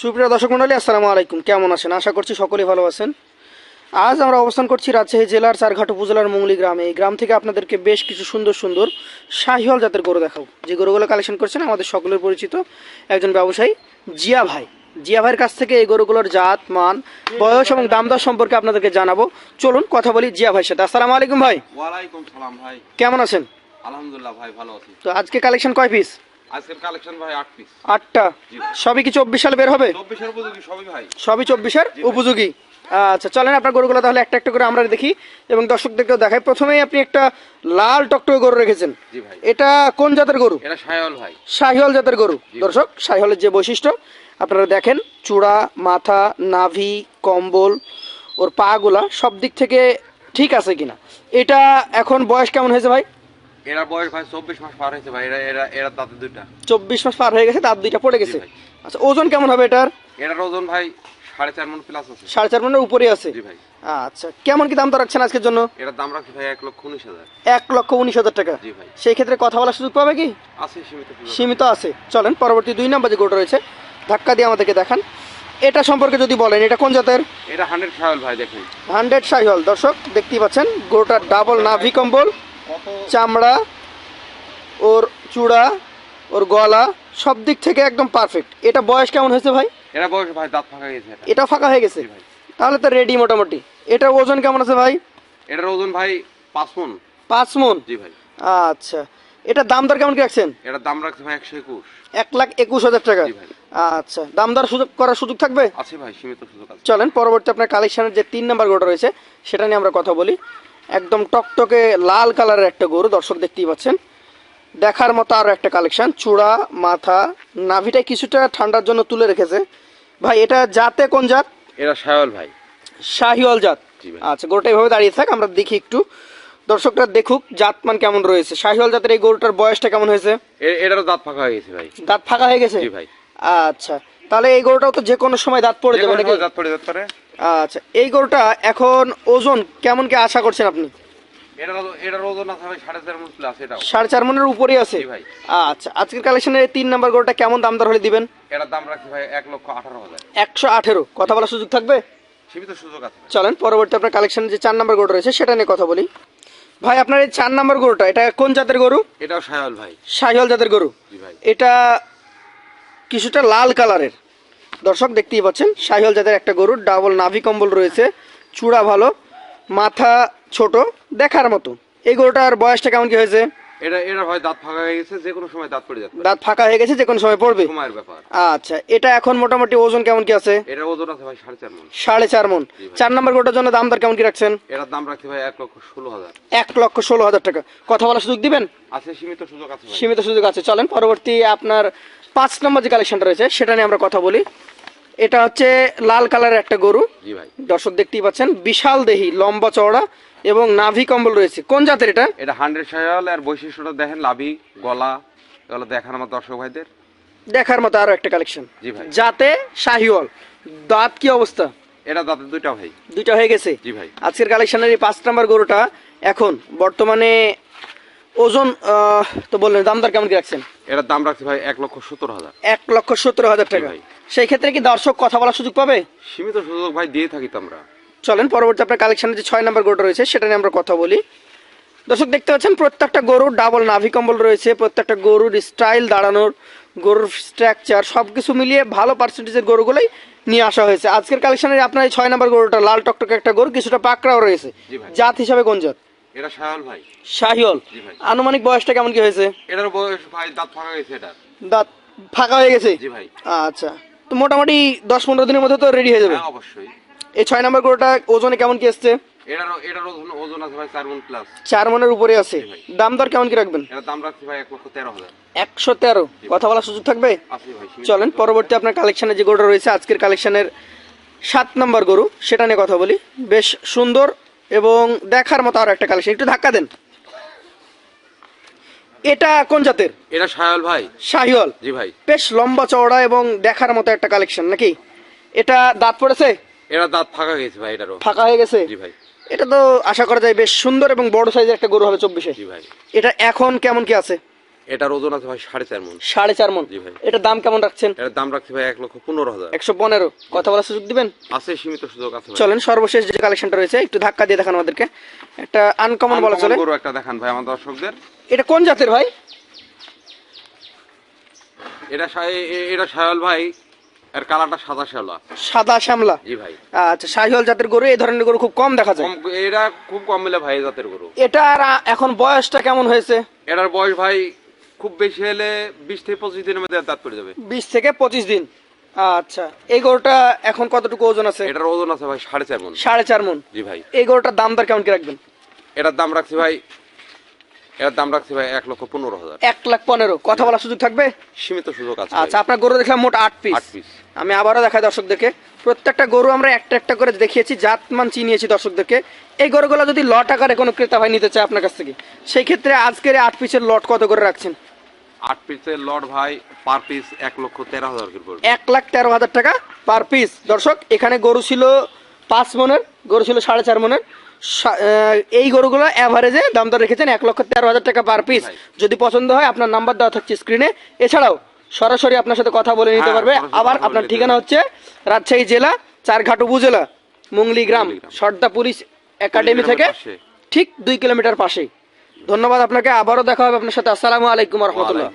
সুপ্রিয় দর্শক মন্ডলী আসসালামু আলাইকুম। কেমন আছেন? আশা করছি সকলেই ভালো আছেন। আজ আমরা অবস্থান করছি রাজশাহী জেলার চারঘাট উপজেলার মুংলি গ্রামে। এই গ্রাম থেকে আপনাদেরকে বেশ কিছু সুন্দর সুন্দর শাহিওয়াল জাতের গরু দেখাবো। যে গরুগুলো কালেকশন করছেন আমাদের সকলের পরিচিত একজন ব্যবসায়ী জিয়া ভাই। জিয়া ভাইয়ের কাছ থেকে এই গরুগুলোর জাত মান বয়স এবং দাম দর সম্পর্কে আপনাদেরকে জানাব। চলুন কথা বলি জিয়া ভাইয়ের সাথে। আসসালামু আলাইকুম ভাই। ওয়ালাইকুম সালাম ভাই। কেমন আছেন? আলহামদুলিল্লাহ ভাই ভালো আছি। তো আজকে কালেকশন কয় পিস আজকের কালেকশন ভাই আট পিস আটটা? সবই কি চব্বিশ সালে বের হবে? চব্বিশের উপযোগী সবই ভাই। সবই চব্বিশের উপযোগী। আচ্ছা চলেন আপনার গরুগুলো তাহলে একটা একটা করে আমরা দেখি এবং দর্শকদেরকেও দেখাই। প্রথমেই আপনি একটা লাল টকটকে গরু রেখেছেন। এটা কোন জাতের গরু? এটা সায়ল ভাই। শাহিওয়াল জাতের গরু। দর্শক শাহিওয়ালের যে বৈশিষ্ট্য আপনারা দেখেন চূড়া মাথা নাভি কম্বল ওর পাগুলা সব দিক থেকে ঠিক আছে কিনা। এটা এখন বয়স কেমন হয়েছে ভাই? এরা বয়স ভাই চব্বিশ মাস পার হয়েছে ভাই এরা এরা এরা দাঁতে দুইটা। চব্বিশ মাস পার হয়ে গেছে তার দুইটা পড়ে গেছে। আচ্ছা ওজন কেমন হবে এটার? এটার ওজন ভাই সাড়ে চার মন প্লাস আছে। সাড়ে চার মনের উপরে আছে? জি ভাই। আচ্ছা কেমন কি দাম তো রাখছেন আজকের জন্য? এটার দাম রাখছি ভাই এক লক্ষ উনিশ হাজার। এক লক্ষ উনিশ হাজার টাকা। জি ভাই। সেই ক্ষেত্রে কথা বলার সুযোগ পাবে কি? আছে সীমিত সীমিত আছে। চলেন পরবর্তী দুই নাম্বার যে গরুটা রয়েছে ধাক্কা দিয়ে আমাদেরকে দেখান। এটা সম্পর্কে যদি বলেন এটা কোন জাতের? এটা হান্ড্রেড সায়ল ভাই দেখুন। হান্ড্রেড শাহিওয়াল দর্শক দেখতেই পাচ্ছেন গরুটার ডাবল নাভি কম্বল। চামড়া ওর চূড়া ওর গলা সব দিক থেকে একদম পারফেক্ট এটা বয়স কেমন হয়েছে ভাই? এরা বয়স ভাই দাঁত ফাঁকা গেছে এটা। এটা ফাঁকা হয়ে গেছে? তাহলে তো রেডি মোটামুটি। এটা ওজন কেমন আছে ভাই? এটার ওজন ভাই পাঁচ মন। পাঁচ মন? জি ভাই। আচ্ছা। এটা দাম দর কেমন কি রাখছেন? এটার দাম রাখছি ভাই একশো একুশ। এক লাখ একুশ হাজার টাকা। আচ্ছা। দাম দর সুযোগ করার সুযোগ থাকবে? আছে ভাই সীমিত সুযোগ আছে। চলেন পরবর্তী আপনার কালেকশনের যে তিন নাম্বার গরুটা রয়েছে সেটা নিয়ে আমরা কথা বলি। একদম টকটকে লাল কালারের একটা গরু দর্শক দেখতেই পাচ্ছেন। দেখার মতো আরও একটা কালেকশন চূড়া মাথা নাভিটা কিছুটা ঠান্ডার জন্য তুলে রেখেছে। ভাই এটা জাতে কোন জাত? এরা শাহল ভাই। শাহিওয়াল জাত। আচ্ছা গরুটা এভাবে দাঁড়িয়ে থাক আমরা দেখি একটু। দর্শকরা দেখুক জাতমান কেমন রয়েছে। শাহিওয়াল জাতের এই গরুটার বয়সটা কেমন হয়েছে? এটারও দাঁত ফাঁকা হয়ে গেছে ভাই। দাঁত ফাঁকা হয়ে গেছে? ভাই। আচ্ছা। তাহলে এই গরুটাও তো যে কোনো সময় দাঁত পড়ে যাবে নাকি? দাঁত পড়ে যেতে পারে। আচ্ছা এই গরুটা এখন ওজন কেমন কি আশা করছেন আপনি? সাড়ে চার মন মনের উপরে আছে? ভাই। আচ্ছা আজকের কালেকশনের এই তিন নাম্বার গরুটা কেমন দাম দর হলে দিবেন? এটার দাম রাখছি ভাই এক লক্ষ আঠারো হাজার। একশো আঠেরো। কথা বলার সুযোগ থাকবে? সীমিত সুযোগ আছে চলেন পরবর্তী আপনার কালেকশনের যে চার নাম্বার গরুটা রয়েছে সেটা নিয়ে কথা বলি। ভাই আপনার এই চার নাম্বার গরুটা এটা কোন জাতের গরু? এটাও সায়ল ভাই। শাহিওয়াল জাতের গরু। জি ভাই। এটা কিছুটা লাল কালারের। দর্শক দেখতেই পাচ্ছেন শাহিওয়াল জাতের একটা গরু ডাবল নাভি কম্বল রয়েছে চূড়া ভালো মাথা ছোট দেখার মতো। এই গরুটার বয়সটা কেমন কি হয়েছে? এটা এটা ভাই দাঁত ফাঁকা হয়ে গেছে যে কোনো সময় দাঁত পড়ে পারে দাঁত ফাঁকা হয়ে গেছে যে কোনো সময় পড়বে? সময়ের ব্যাপার। আচ্ছা এটা এখন মোটামুটি ওজন কেমন কি আছে? এটার ওজন আছে ভাই সাড়ে চার মন। সাড়ে চার মন। চার নম্বর গোটার জন্য দাম দর কেমন কি রাখছেন? এটার দাম রাখছি ভাই এক লক্ষ ষোলো হাজার। এক লক্ষ ষোলো হাজার টাকা। কথা বলার সুযোগ দিবেন? আছে সীমিত সুযোগ আছে সীমিত সুযোগ আছে। চলেন পরবর্তী আপনার পাঁচ নম্বর যে কালেকশনটা রয়েছে সেটা নিয়ে আমরা কথা বলি। এটা হচ্ছে লাল কালারের একটা গরু। জি ভাই। দর্শক দেখতেই পাচ্ছেন বিশাল দেহি লম্বা চওড়া এবং নাভি কম্বল রয়েছে। কোন জাতের এটা? এটা হান্ড্রেড সায়ল আর বৈশিষ্ট্যটা দেখেন লাভি গলা এগুলো দেখান আমার দর্শক ভাইদের। দেখার মতো আরও একটা কালেকশন জি ভাই। যাতে শাহিওয়াল। দাঁত কি অবস্থা? এটা দাঁতে দুইটা ভাই। দুইটা হয়ে গেছে? জি ভাই। আজকের কালেকশনের এই পাঁচ নাম্বার গরুটা এখন বর্তমানে ওজন তো বললেন দাম দর কেমন কি রাখছেন? এটার দাম রাখছি ভাই এক লক্ষ সত্তর হাজার। এক লক্ষ সত্তর হাজার টাকা। সেই ক্ষেত্রে কি দর্শক কথা বলার সুযোগ পাবে? সীমিত সুযোগ ভাই দিয়ে থাকি তো আমরা। চলেন পরবর্তী আপনার কালেকশনের যে ছয় নম্বর গরুটা রয়েছে সেটা নিয়ে আমরা কথা বলি। দর্শক দেখতে পাচ্ছেন প্রত্যেকটা গরুর ডাবল নাভি কম্বল রয়েছে প্রত্যেকটা গরুর স্টাইল দাঁড়ানোর গরুর স্ট্রাকচার সব কিছু মিলিয়ে ভালো পার্সেন্টেজের গরুগুলোই নিয়ে আসা হয়েছে। আজকের কালেকশনের আপনার এই ছয় নম্বর গরুটা লাল টকটকে একটা গরু কিছুটা পাকড়াও রয়েছে। জাত হিসাবে কোন জাত? এটা সায়ল ভাই। শাহিওল? জি ভাই। আনুমানিক বয়সটা কেমন কি হয়েছে? এটার বয়স ভাই দাঁত ফাঁকা গেছে এটা দাঁত ফাঁকা হয়ে গেছে? জি ভাই। আচ্ছা। তো মোটামুটি দশ পনেরো দিনের মধ্যে তো রেডি হয়ে যাবে? হ্যাঁ অবশ্যই। এই ছয় নম্বর গরুটা ওজনে কেমন কি এসছে? এটার এটার ওজন ওজন আছে ভাই চার মন প্লাস চার মনের উপরে আছে। দাম দর কেমন কি রাখবেন? এটার দাম রাখছি ভাই এক লক্ষ তেরো হাজার। একশো তেরো। কথা বলার সুযোগ থাকবে? আছে ভাই চলেন পরবর্তী আপনার কালেকশনে যে গরুটা রয়েছে আজকের কালেকশনের সাত নম্বর গরু সেটা নিয়ে কথা বলি। বেশ সুন্দর এবং দেখার মতো আরও একটা কালেকশন একটু ধাক্কা দেন। এটা কোন জাতের? এটা সায়ল ভাই। শাহিওল জি ভাই। বেশ লম্বা চওড়া এবং দেখার মতো একটা কালেকশন নাকি? এটা দাঁত পড়েছে? এটা দাঁত ফাঁকা গেছে ভাই এটারও। ফাঁকা হয়ে গেছে? জি ভাই। এটা তো আশা করা যায় বেশ সুন্দর এবং বড় সাইজের একটা গরু হবে চব্বিশে। জি ভাই। এটা এখন কেমন কি আছে? এটার ওজন আছে ভাই সাড়ে চার মন। সাড়ে চার মন। জি ভাই। এটার দাম কেমন রাখছেন? এটার দাম রাখছি ভাই এক লক্ষ পনেরো হাজার। একশো পনেরো। কথা বলার সুযোগ দিবেন? আছে সীমিত সুযোগ আছে চলেন সর্বশেষ যে কালেকশনটা রয়েছে একটু ধাক্কা দিয়ে দেখান আমাদেরকে। একটা আনকমন বলা চলে। গরু একটা দেখান ভাই আমার দর্শকদের। এটা কোন জাতের ভাই? এটা এটা সায়াল ভাই এর কালারটা সাদা শ্যাওলা। সাদা শ্যামলা। জি ভাই। আচ্ছা শাহিওয়াল জাতের গরু এই ধরনের গরু খুব কম দেখা যায়। এটা খুব কম মিলে ভাই জাতের গরু। এটা এখন বয়সটা কেমন হয়েছে? এটার বয়স ভাই খুব বেশি হলে বিশ থেকে পঁচিশ দিনের মধ্যে দাঁত পড়ে যাবে। বিশ থেকে পঁচিশ দিন। আচ্ছা এই গরুটা এখন কতটুকু ওজন আছে? এটার ওজন আছে ভাই সাড়ে চার মন। সাড়ে চার মন। জি ভাই। এই গরুটার দাম দর কেমন কি রাখবেন? এটার দাম রাখছি ভাই এটার দাম রাখছি ভাই এক লক্ষ পনেরো হাজার। এক লাখ পনেরো। কথা বলার সুযোগ থাকবে? সীমিত সুযোগ আছে আচ্ছা আপনার গরু দেখলাম মোট আট পিস। আট পিস। আমি আবারও দেখাই দর্শকদেরকে। প্রত্যেকটা গরু আমরা একটা একটা করে দেখিয়েছি জাতমান চিনিয়েছি দর্শকদেরকে। এই গরুগুলো যদি লট আকারে কোনো ক্রেতা ভাই নিতে চায় আপনার কাছ থেকে সেই ক্ষেত্রে আজকের আট পিসের লট কত করে রাখছেন? আট পিসের লট ভাই পার পিস এক লক্ষ তেরো হাজার করে এক লাখ তেরো হাজার টাকা পার পিস দর্শক এখানে গরু ছিল পাঁচ মনের গরু ছিল সাড়ে চার মনের। এই গরুগুলো অ্যাভারেজে দাম দর রেখেছেন এক লক্ষ তেরো হাজার টাকা পার পিস যদি পছন্দ হয় আপনার নাম্বার দেওয়া থাকছে স্ক্রিনে এছাড়াও সরাসরি আপনার সাথে কথা বলে নিতে হ্যাঁ, পারবে। আবার আপনার ঠিকানা হচ্ছে রাজশাহী জেলা চারঘাট উপজেলা মুংলি গ্রাম সর্দা পুলিশ একাডেমি থেকে ঠিক দুই কিলোমিটার পাশেই। ধন্যবাদ আপনাকে আবারও দেখা হবে আপনার সাথে। আসসালামু আলাইকুম রহমতুল্লাহ।